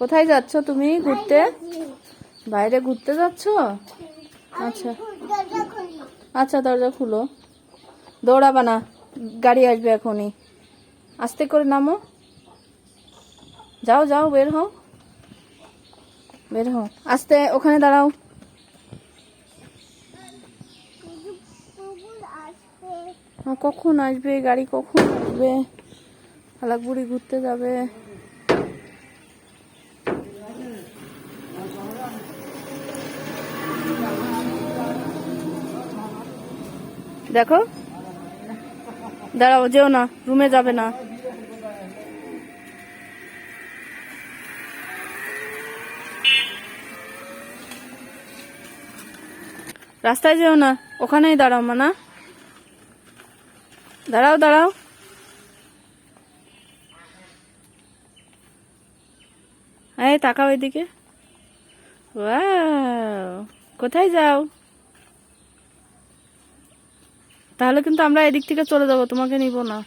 কোথায় যাচ্ছ তুমি ঘুরতে? বাইরে ঘুরতে যাচ্ছ? আচ্ছা। আচ্ছা দরজা খুলো। দৌড়াবা না, গাড়ি আসবে এখনই। আস্তে করে নামো। যাও যাও, বের হও। বের হও। আস্তে, ওখানে দাঁড়াও। কখন আসবে? গাড়ি কখন আসবে? হালাকবুড়ি ঘুরতে যাবে। দেখো। দাঁড়াও, যেও না, রুমে যাবে না। রাস্তায় যেও না, ওখানেই দাঁড়াও, মানা। দাঁড়াও দাঁড়াও। এই, তাকাও এদিকে। কোথায় যাও? তাহলে কিন্তু আমরা এদিক থেকে চলে যাব, তোমাকে নিব না।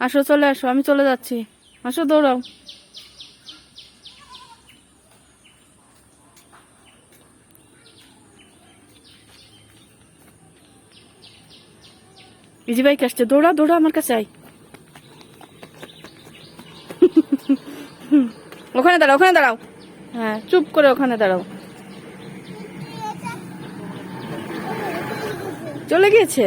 আসো, চলে আসো, আমি চলে যাচ্ছি। আসো, দৌড়াও। ইজি বাইক আসছে, দৌড়া দৌড়া আমার কাছে আয়। ওখানে দাঁড়াও ওখানে দাঁড়াও। হ্যাঁ চুপ করে ওখানে দাঁড়াও। চলে গিয়েছে?